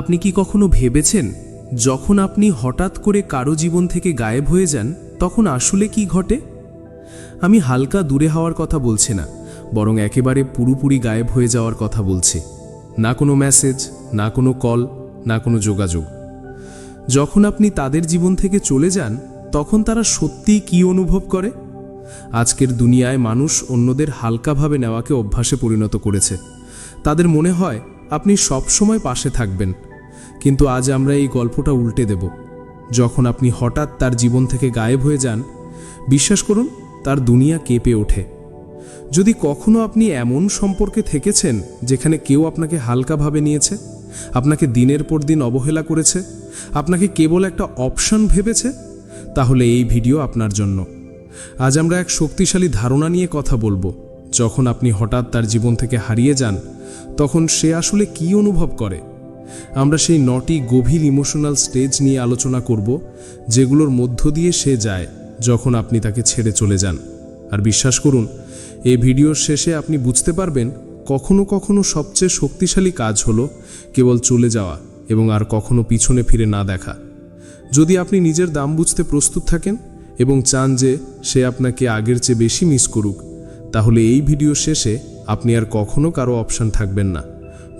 আপনি কি কখনো ভেবেছেন, যখন আপনি হঠাৎ করে কারও জীবন থেকে গায়েব হয়ে যান, তখন আসলে কি ঘটে? আমি হালকা দূরে হওয়ার কথা বলছি না, বরং একেবারে পুরোপুরি গায়েব হয়ে যাওয়ার কথা বলছি। না কোনো মেসেজ না কোনো কল না কোনো যোগাযোগ। যখন আপনি তাদের জীবন থেকে চলে যান, তখন তারা সত্যিই কি অনুভব করে? আজকের দুনিয়ায় মানুষ অন্যদের হালকাভাবে নেওয়াকে অভ্যাসে পরিণত করেছে। তাদের মনে হয় আপনি সবসময় পাশে থাকবেন। কিন্তু আজ আমরা এই গল্পটা উল্টে দেব। যখন আপনি হঠাৎ তার জীবন থেকে গায়েব হয়ে যান, বিশ্বাস করুন, তার দুনিয়া কেঁপে ওঠে। যদি কখনো আপনি এমন সম্পর্কে থেকেছেন, যেখানে কেউ আপনাকে হালকাভাবে নিয়েছে, আপনাকে দিনের পর দিন অবহেলা করেছে, আপনাকে কেবল একটা অপশন ভেবেছে, তাহলে এই ভিডিও আপনার জন্য। আজ আমরা এক শক্তিশালী ধারণা নিয়ে কথা বলব। যখন আপনি হঠাৎ তার জীবন থেকে হারিয়ে যান, তখন সে আসলে কি অনুভব করে? আমরা সেই নটি গভীর ইমোশনাল স্টেজ নিয়ে আলোচনা করব, যেগুলোর মধ্য দিয়ে সে যায় যখন আপনি তাকে ছেড়ে চলে যান। আর বিশ্বাস করুন, এই ভিডিওর শেষে আপনি বুঝতে পারবেন কখনো কখনো সবচেয়ে শক্তিশালী কাজ হলো কেবল চলে যাওয়া এবং আর কখনো পিছনে ফিরে না দেখা। যদি আপনি নিজের দাম বুঝতে প্রস্তুত থাকেন এবং চান যে সে আপনাকে আগের চেয়ে বেশি মিস করুক তাহলে এই ভিডিও শেষে আপনি আর কখনো কারও অপশান থাকবেন না,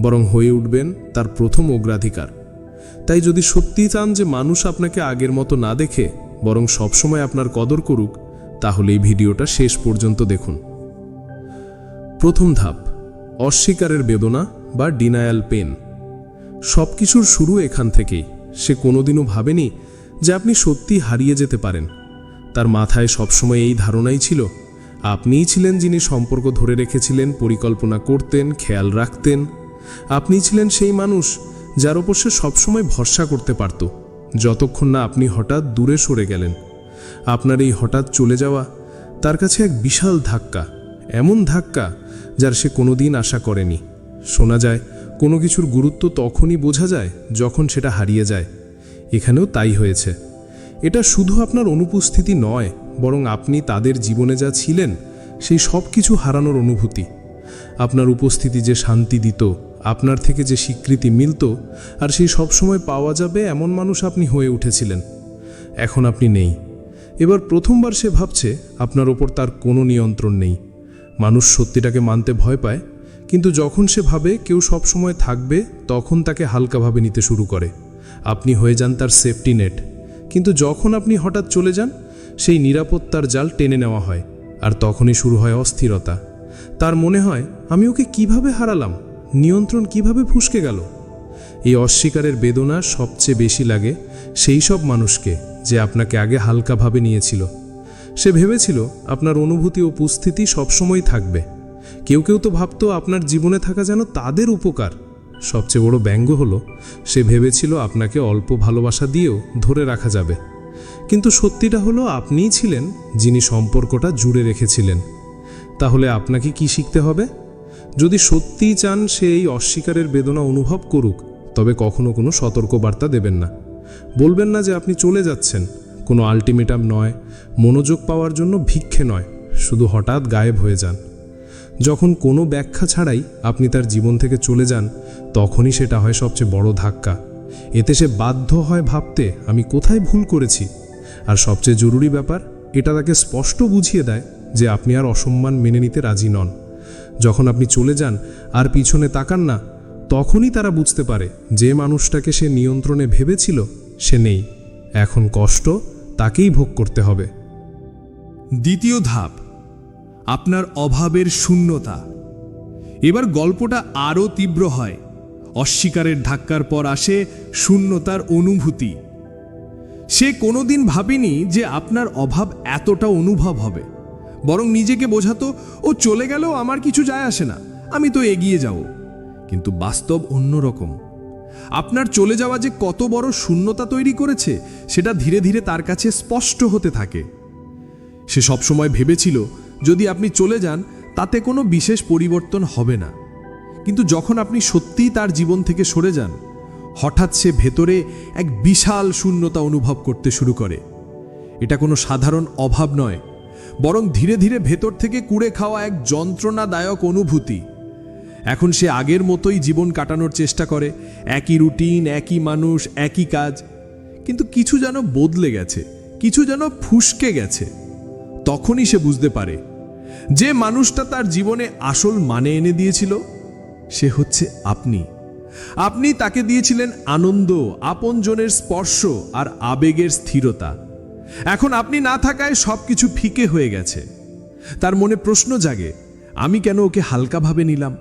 বরং হয়ে উঠবেন তার প্রথম অগ্রাধিকার। তাই যদি সত্যিই চান যে মানুষ আপনাকে আগের মতো না দেখে, বরং সবসময় আপনার কদর করুক, তাহলে এই ভিডিওটা শেষ পর্যন্ত দেখুন। প্রথম ধাপ, অস্বীকারের বেদনা বা ডিনায়াল পেন সব কিছুর শুরু এখান থেকেই। সে কোনোদিনও ভাবেনি যে আপনি সত্যি হারিয়ে যেতে পারেন। তার মাথায় সবসময় এই ধারণাই ছিল আপনিই ছিলেন যিনি সম্পর্ক ধরে রেখেছিলেন, পরিকল্পনা করতেন, খেয়াল রাখতেন। আপনি ছিলেন সেই মানুষ যার ওপর সে সবসময় ভরসা করতে পারত। যতক্ষণ না আপনি হঠাৎ দূরে সরে গেলেন। আপনার এই হঠাৎ চলে যাওয়া তার কাছে এক বিশাল ধাক্কা, এমন ধাক্কা যার সে কোনোদিন আশা করেনি। শোনা যায়, কোনো কিছুর গুরুত্ব তখনই বোঝা যায় যখন সেটা হারিয়ে যায়। এখানেও তাই হয়েছে। এটা শুধু আপনার অনুপস্থিতি নয় বরং আপনি তাদের জীবনে যা ছিলেন, সেই সব কিছু হারানোর অনুভূতি। আপনার উপস্থিতি যে শান্তি দিত, আপনার থেকে যে স্বীকৃতি মিলত, আর সেই সবসময় পাওয়া যাবে এমন মানুষ আপনি হয়ে উঠেছিলেন। এখন আপনি নেই। এবার প্রথমবার সে ভাবছে, আপনার ওপর তার কোনো নিয়ন্ত্রণ নেই। মানুষ সত্যিটাকে মানতে ভয় পায়, কিন্তু যখন সে ভাবে কেউ সব সময় থাকবে, তখন তাকে হালকাভাবে নিতে শুরু করে। আপনি হয়ে যান তার সেফটি নেট। কিন্তু যখন আপনি হঠাৎ চলে যান সেই নিরাপত্তার জাল টেনে নেওয়া হয়, আর তখনই শুরু হয় অস্থিরতা। তার মনে হয়, আমি ওকে কীভাবে হারালাম? নিয়ন্ত্রণ কীভাবে ফুসকে গেল? এই অস্বীকারের বেদনা সবচেয়ে বেশি লাগে সেই সব মানুষকে যে আপনাকে আগে হালকাভাবে নিয়েছিল। সে ভেবেছিল, আপনার অনুভূতি ও উপস্থিতি সবসময় থাকবে। কেউ কেউ তো ভাবতো, আপনার জীবনে থাকা যেন তাদের উপকার। সবচেয়ে বড় ব্যঙ্গ হলো, সে ভেবেছিল আপনাকে অল্প ভালোবাসা দিয়েও ধরে রাখা যাবে। কিন্তু সত্যিটা হলো আপনিই ছিলেন যিনি সম্পর্কটা জুড়ে রেখেছিলেন। তাহলে আপনাকে কি শিখতে হবে? যদি সত্যিই চান সে এই অস্বীকারের বেদনা অনুভব করুক, তবে কখনো কোনো সতর্কবার্তা দেবেন না। বলবেন না যে আপনি চলে যাচ্ছেন, কোনো আলটিমেটাম নয়, মনোযোগ পাওয়ার জন্য ভিক্ষে নয়, শুধু হঠাৎ গায়েব হয়ে যান। যখন কোনো ব্যাখ্যা ছাড়াই আপনি তার জীবন থেকে চলে যান, তখনই সেটা হয় সবচেয়ে বড় ধাক্কা। এতে সে বাধ্য হয় ভাবতে আমি কোথায় ভুল করেছি। আর সবচেয়ে জরুরি ব্যাপার, এটা তাকে স্পষ্ট বুঝিয়ে দেয় যে আপনি আর অসম্মান মেনে নিতে রাজি নন। যখন আপনি চলে যান আর পিছনে তাকান না, তখনই তারা বুঝতে পারে যে মানুষটাকে সে নিয়ন্ত্রণে ভেবেছিল, সে নেই। এখন কষ্ট তাকেই ভোগ করতে হবে। দ্বিতীয় ধাপ, আপনার অভাবের শূন্যতা। এবার গল্পটা আরও তীব্র হয়। অস্বীকারের ধাক্কার পর আসে শূন্যতার অনুভূতি। সে কোনোদিন ভাবেনি যে আপনার অভাব এতটা অনুভব হবে। বরং নিজেকে বোঝাতো, ও চলে গেলেও আমার কিছু যায় আসে না, আমি তো এগিয়ে যাব। কিন্তু বাস্তব অন্যরকম আপনার চলে যাওয়া যে কত বড় শূন্যতা তৈরি করেছে, সেটা ধীরে ধীরে তার কাছে স্পষ্ট হতে থাকে। সে সবসময় ভেবেছিল, যদি আপনি চলে যান, তাতে কোনো বিশেষ পরিবর্তন হবে না। কিন্তু যখন আপনি সত্যিই তার জীবন থেকে সরে যান, হঠাৎ সে ভেতরে এক বিশাল শূন্যতা অনুভব করতে শুরু করে। এটা কোনো সাধারণ অভাব নয়, বরং ধীরে ধীরে ভেতর থেকে কুড়ে খাওয়া এক যন্ত্রণাদায়ক অনুভূতি। এখন সে আগের মতোই জীবন কাটানোর চেষ্টা করে, একই রুটিন, একই মানুষ, একই কাজ। কিন্তু কিছু যেন বদলে গেছে, কিছু যেন ফুসকে গেছে। তখনই সে বুঝতে পারে, যে মানুষটা তার জীবনে আসল মানে এনে দিয়েছিল সে হচ্ছে আপনি। আপনি তাকে দিয়েছিলেন আনন্দ, আপনজনের স্পর্শ আর আবেগের স্থিরতা। এখন আপনি না থাকায় সব কিছু ফিকে হয়ে গেছে। তার মনে প্রশ্ন জাগে, আমি কেন ওকে হালকাভাবে নিলাম?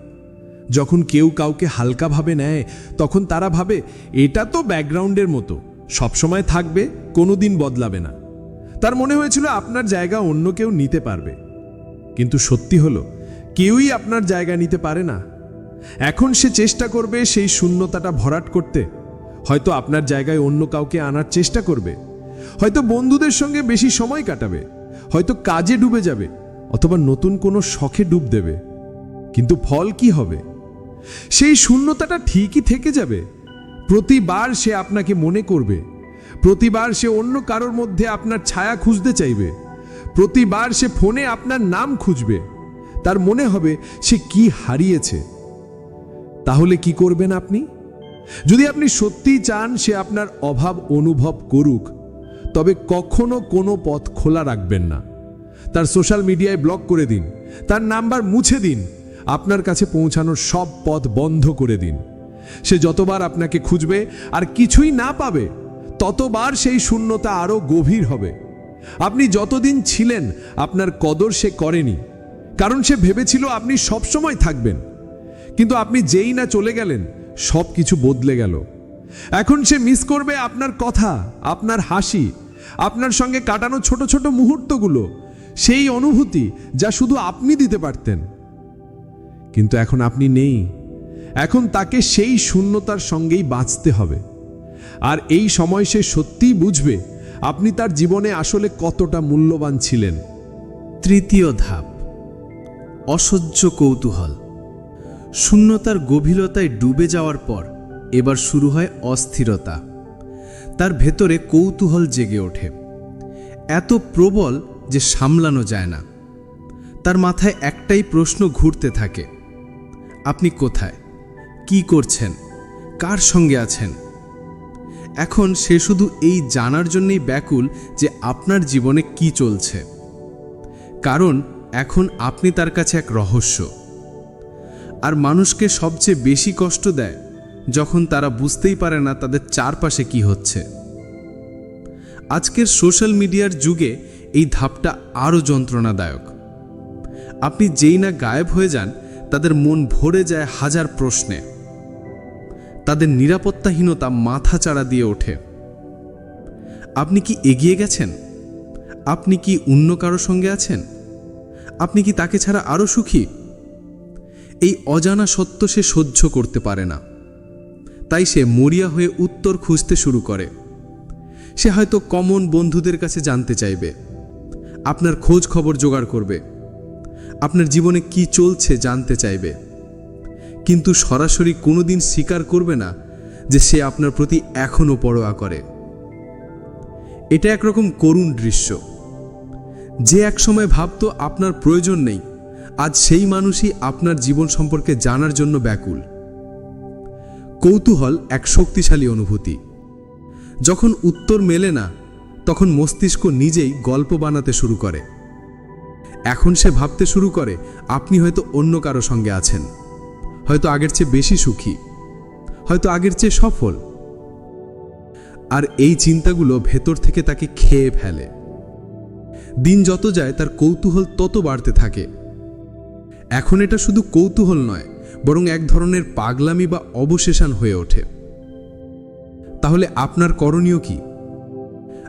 যখন কেউ কাউকে হালকাভাবে নেয়, তখন তারা ভাবে, এটা তো ব্যাকগ্রাউন্ডের মতো, সবসময় থাকবে কোনো দিন বদলাবে না। তার মনে হয়েছিল আপনার জায়গা অন্য কেউ নিতে পারবে। কিন্তু সত্যি হলো, কেউই আপনার জায়গা নিতে পারে না। এখন সে চেষ্টা করবে সেই শূন্যতাটা ভরাট করতে। হয়তো আপনার জায়গায় অন্য কাউকে আনার চেষ্টা করবে। হয়তো বন্ধুদের সঙ্গে বেশি সময় কাটাবে। হয়তো কাজে ডুবে যাবে অথবা নতুন কোনো শখে ডুব দেবে। কিন্তু ফল কি হবে? সেই শূন্যতাটা ঠিকই থেকে যাবে। প্রতিবার সে আপনাকে মনে করবে। প্রতিবার সে অন্য কারোর মধ্যে আপনার ছায়া খুঁজতে চাইবে। প্রতিবার সে ফোনে আপনার নাম খুঁজবে। তার মনে হবে সে কি হারিয়েছে। তাহলে কি করবেন আপনি? যদি আপনি সত্যিই চান সে আপনার অভাব অনুভব করুক, তবে কখনো কোনো পথ খোলা রাখবেন না। তার সোশ্যাল মিডিয়ায় ব্লক করে দিন, তার নাম্বার মুছে দিন, আপনার কাছে পৌঁছানোর সব পথ বন্ধ করে দিন। সে যতবার আপনাকে খুঁজবে আর কিছুই না পাবে, ততবার সেই শূন্যতা আরও গভীর হবে। আপনি যতদিন ছিলেন, আপনার কদর সে করেনি, কারণ সে ভেবেছিল আপনি সবসময় থাকবেন। কিন্তু আপনি যেই না চলে গেলেন, সব কিছু বদলে গেল। এখন সে মিস করবে আপনার কথা, আপনার হাসি, আপনার সঙ্গে কাটানো ছোট ছোট মুহূর্তগুলো, সেই অনুভূতি যা শুধু আপনি দিতে পারতেন। কিন্তু এখন আপনি নেই। এখন তাকে সেই শূন্যতার সঙ্গেই বাঁচতে হবে। আর এই সময় সে সত্যিই বুঝবে আপনি তার জীবনে আসলে কতটা মূল্যবান ছিলেন। তৃতীয় ধাপ, অসহ্য কৌতূহল। শূন্যতার গভীরতায় ডুবে যাওয়ার পর এবার শুরু হয় অস্থিরতা। তার ভেতরে কৌতূহল জেগে ওঠে। এত প্রবল যে সামলানো যায় না। তার মাথায় একটাই প্রশ্ন ঘুরতে থাকে। আপনি কোথায়? কি করছেন? কার সঙ্গে আছেন? এখন সে শুধু এই জানার জন্যই ব্যাকুল যে আপনার জীবনে কি চলছে। কারণ এখন আপনি তার কাছে এক রহস্য। আর মানুষকে সবচেয়ে বেশি কষ্ট দেয় যখন তারা বুঝতেই পারে না তাদের চারপাশে কি হচ্ছে। আজকের সোশ্যাল মিডিয়ার যুগে এই ধাপটা আরও যন্ত্রণাদায়ক। আপনি যেই না গায়েব হয়ে যান, তাদের মন ভরে যায় হাজার প্রশ্নে। তাদের নিরাপত্তাহীনতা মাথা চাড়া দিয়ে ওঠে। আপনি কি এগিয়ে গেছেন? আপনি কি অন্য কারও সঙ্গে আছেন? আপনি কি তাকে ছাড়া আরও সুখী? এই অজানা সত্য সে সহ্য করতে পারে না। তাই সে মরিয়া হয়ে উত্তর খুঁজতে শুরু করে। সে হয়তো কমন বন্ধুদের কাছে জানতে চাইবে। আপনার খোঁজ খবর জোগাড় করবে। আপনার জীবনে কি চলছে জানতে চাইবে। কিন্তু সরাসরি কোনোদিন স্বীকার করবে না যে সে আপনার প্রতি এখনও পরোয়া করে। এটা একরকম করুণ দৃশ্য। যে একসময় ভাবতো আপনার প্রয়োজন নেই আজ সেই মানুষই আপনার জীবন সম্পর্কে জানার জন্য ব্যাকুল। কৌতূহল এক শক্তিশালী অনুভূতি। যখন উত্তর মেলে না, তখন মস্তিষ্ক নিজেই গল্প বানাতে শুরু করে। এখন সে ভাবতে শুরু করে, আপনি হয়তো অন্য কারও সঙ্গে আছেন। হয়তো আগের চেয়ে বেশি সুখী। হয়তো আগের চেয়ে সফল। আর এই চিন্তাগুলো ভেতর থেকে তাকে খেয়ে ফেলে। দিন যত যায়, তার কৌতূহল তত বাড়তে থাকে। এখন এটা শুধু কৌতূহল নয়, বরং এক ধরনের পাগলামি বা অবশেষণ হয়ে ওঠে। তাহলে আপনার করণীয় কি?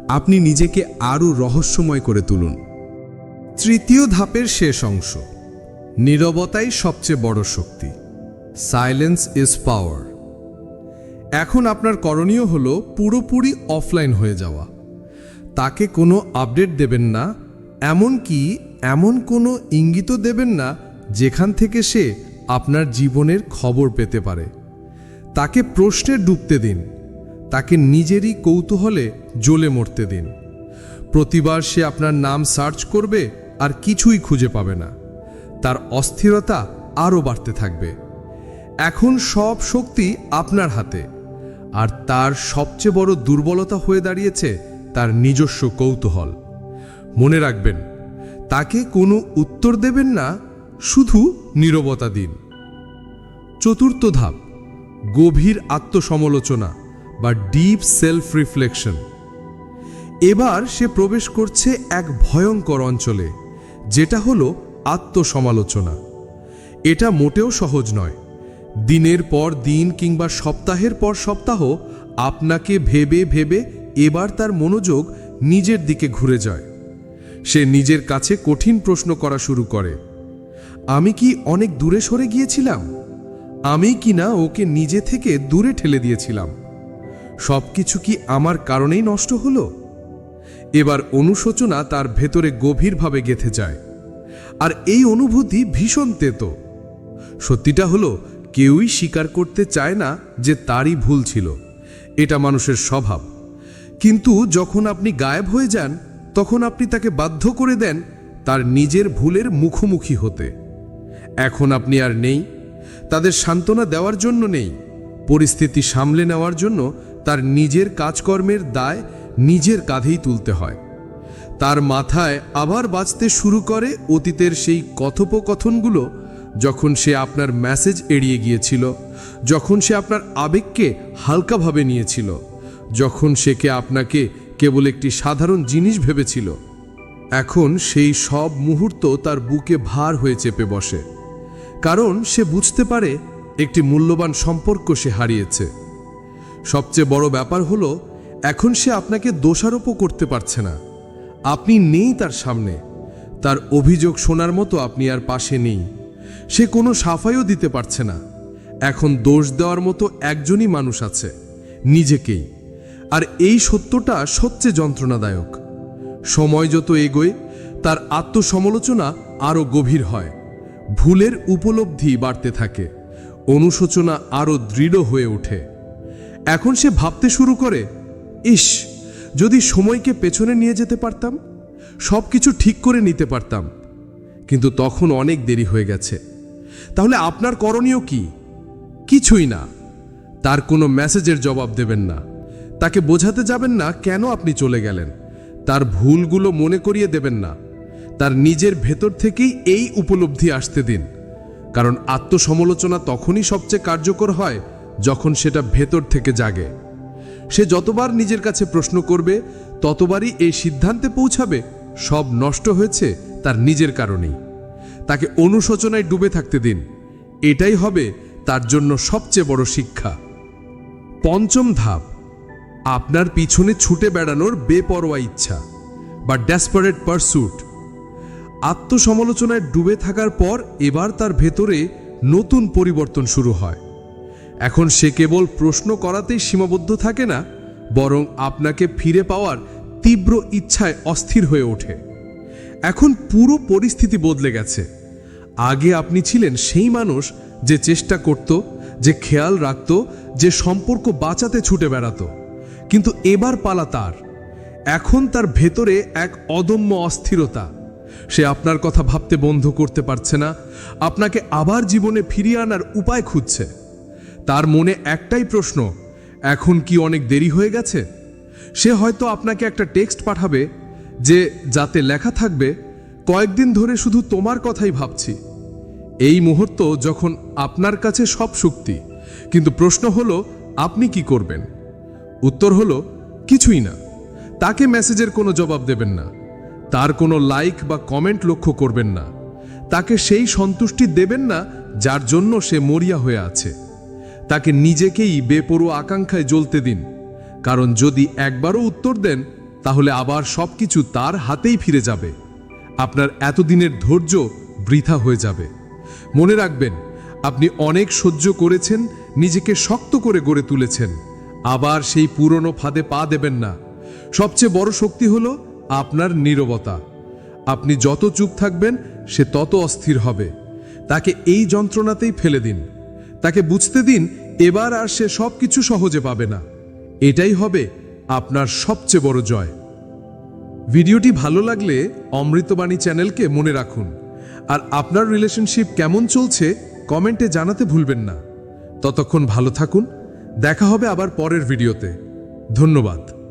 আপনি নিজেকে আরও রহস্যময় করে তুলুন। তৃতীয় ধাপের শেষ অংশ। নীরবতাই সবচেয়ে বড় শক্তি। Silence is power. এখন আপনার করণীয় হলো পুরোপুরি অফলাইন হয়ে যাওয়া। তাকে কোনো আপডেট দেবেন না এমন কি এমন কোনো ইঙ্গিতও দেবেন না যেখান থেকে সে আপনার জীবনের খবর পেতে পারে। তাকে প্রশ্নে ডুবতে দিন। তাকে নিজেরই কৌতূহলে জ্বলে মরতে দিন। প্রতিবার সে আপনার নাম সার্চ করবে আর কিছুই খুঁজে পাবে না। তার অস্থিরতা আরও বাড়তে থাকবে। এখন সব শক্তি আপনার হাতে। আর তার সবচেয়ে বড় দুর্বলতা হয়ে দাঁড়িয়েছে তার নিজস্ব কৌতূহল। মনে রাখবেন, তাকে কোনো উত্তর দেবেন না শুধু নীরবতা দিন। চতুর্থ ধাপ, গভীর আত্মসমালোচনা বা ডিপ সেলফ রিফ্লেকশন এবার সে প্রবেশ করছে এক ভয়ঙ্কর অঞ্চলে, যেটা হলো আত্মসমালোচনা। এটা মোটেও সহজ নয়। দিনের পর দিন কিংবা সপ্তাহের পর সপ্তাহ আপনাকে ভেবে ভেবে এবার তার মনোযোগ নিজের দিকে ঘুরে যায়। সে নিজের কাছে কঠিন প্রশ্ন করা শুরু করে। আমি কি অনেক দূরে সরে গিয়েছিলাম? আমি কি না ওকে নিজে থেকে দূরে ঠেলে দিয়েছিলাম? সব কিছু কি আমার কারণেই নষ্ট হলো? এবার অনুশোচনা তার ভেতরে গভীরভাবে গেথে যায়। আর এই অনুভূতি ভীষণ তেতো। সত্যিটা হলো, কেউই স্বীকার করতে চায় না যে তারই ভুল ছিল। এটা মানুষের স্বভাব। কিন্তু যখন আপনি গায়েব হয়ে যান, তখন আপনি তাকে বাধ্য করে দেন তার নিজের ভুলের মুখোমুখি হতে। এখন আপনি আর নেই। তাদের সান্ত্বনা দেওয়ার জন্য নেই। পরিস্থিতি সামলে নেওয়ার জন্য তার নিজের কাজকর্মের দায় নিজের কাঁধেই তুলতে হয়। তার মাথায় আবার বাঁচতে শুরু করে অতীতের সেই কথোপকথনগুলো যখন সে আপনার মেসেজ এড়িয়ে গিয়েছিল, যখন সে আপনার আবেগকে হালকাভাবে নিয়েছিল, যখন সে কে আপনাকে কেবল একটি সাধারণ জিনিস ভেবেছিল। এখন সেই সব মুহূর্ত তার বুকে ভার হয়ে চেপে বসে। কারণ সে বুঝতে পারে একটি মূল্যবান সম্পর্ক সে হারিয়েছে। সবচেয়ে বড় ব্যাপার হলো, এখন সে আপনাকে দোষারোপও করতে পারছে না। আপনি নেই তার সামনে। তার অভিযোগ শোনার মতো আপনি আর পাশে নেই। সে কোনো সাফাইও দিতে পারছে না। এখন দোষ দেওয়ার মতো একজনই মানুষ আছে, নিজেকেই। আর এই সত্যটা সবচেয়ে যন্ত্রণাদায়ক। সময় যত এগোয়, তার আত্মসমালোচনা আরও গভীর হয়। ভুলের উপলব্ধি বাড়তে থাকে, অনুশোচনা আরও দৃঢ় হয়ে ওঠে। এখন সে ভাবতে শুরু করে, ইস, যদি সময়কে পেছনে নিয়ে যেতে পারতাম সব কিছু ঠিক করে নিতে পারতাম, কিন্তু তখন অনেক দেরি হয়ে গেছে। তাহলে আপনার করণীয় কি? কিছুই না। তার কোনো মেসেজের জবাব দেবেন না। তাকে বোঝাতে যাবেন না কেন আপনি চলে গেলেন। তার ভুলগুলো মনে করিয়ে দেবেন না। তার নিজের ভেতর থেকেই এই উপলব্ধি আসতে দিন। কারণ আত্মসমালোচনা তখনই সবচেয়ে কার্যকর হয় যখন সেটা ভেতর থেকে জাগে। সে যতবার নিজের কাছে প্রশ্ন করবে, ততবারই এই সিদ্ধান্তে পৌঁছাবে, সব নষ্ট হয়েছে তার নিজের কারণেই। তাকে অনুশোচনায় ডুবে থাকতে দিন। এটাই হবে তার জন্য সবচেয়ে বড় শিক্ষা। পঞ্চম ধাপ, আপনার পিছনে ছুটে বেড়ানোর বেপরোয়া ইচ্ছা বা ডেসপারেট পারস্যুট আত্মসমালোচনায় ডুবে থাকার পর এবার তার ভেতরে নতুন পরিবর্তন শুরু হয়। এখন সে কেবল প্রশ্ন করাতেই সীমাবদ্ধ থাকে না, বরং আপনাকে ফিরে পাওয়ার তীব্র ইচ্ছায় অস্থির হয়ে ওঠে। এখন পুরো পরিস্থিতি বদলে গেছে। আগে আপনি ছিলেন সেই মানুষ যে চেষ্টা করত, যে খেয়াল রাখত, যে সম্পর্ক বাঁচাতে ছুটে বেড়াতো। কিন্তু এবার পালা তার। এখন তার ভেতরে এক অদম্য অস্থিরতা। সে আপনার কথা ভাবতে বন্ধ করতে পারছে না। আপনাকে আবার জীবনে ফিরিয়ে আনার উপায় খুঁজছে। তার মনে একটাই প্রশ্ন, এখন কি অনেক দেরি হয়ে গেছে? সে হয়তো আপনাকে একটা টেক্সট পাঠাবে যে, যাতে লেখা থাকবে, কয়েকদিন ধরে শুধু তোমার কথাই ভাবছি। এই মুহূর্ত যখন আপনার কাছে সব শক্তি কিন্তু প্রশ্ন হলো, আপনি কি করবেন? উত্তর হলো, কিছুই না। তাকে মেসেজের কোনো জবাব দেবেন না। তার কোনো লাইক বা কমেন্ট লক্ষ্য করবেন না। তাকে সেই সন্তুষ্টি দেবেন না যার জন্য সে মরিয়া হয়ে আছে। তাকে নিজেকেই বেপরোয়া আকাঙ্ক্ষায় জ্বলতে দিন। কারণ যদি একবারও উত্তর দেন, তাহলে আবার সবকিছু তার হাতেই ফিরে যাবে। আপনার এতদিনের ধৈর্য বৃথা হয়ে যাবে। মনে রাখবেন, আপনি অনেক সহ্য করেছেন, নিজেকে শক্ত করে গড়ে তুলেছেন। আবার সেই পুরনো ফাঁদে পা দেবেন না। সবচেয়ে বড় শক্তি হলো আপনার নীরবতা। আপনি যত চুপ থাকবেন, সে তত অস্থির হবে। তাকে এই যন্ত্রণাতেই ফেলে দিন। তাকে বুঝতে দিন, এবার আর সে সব কিছু সহজে পাবে না। এটাই হবে আপনার সবচেয়ে বড় জয়। ভিডিওটি ভালো লাগলে অমৃতবাণী চ্যানেলকে মনে রাখুন। আর আপনার রিলেশনশিপ কেমন চলছে, কমেন্টে জানাতে ভুলবেন না। ততক্ষণ ভালো থাকুন। দেখা হবে আবার পরের ভিডিওতে। ধন্যবাদ।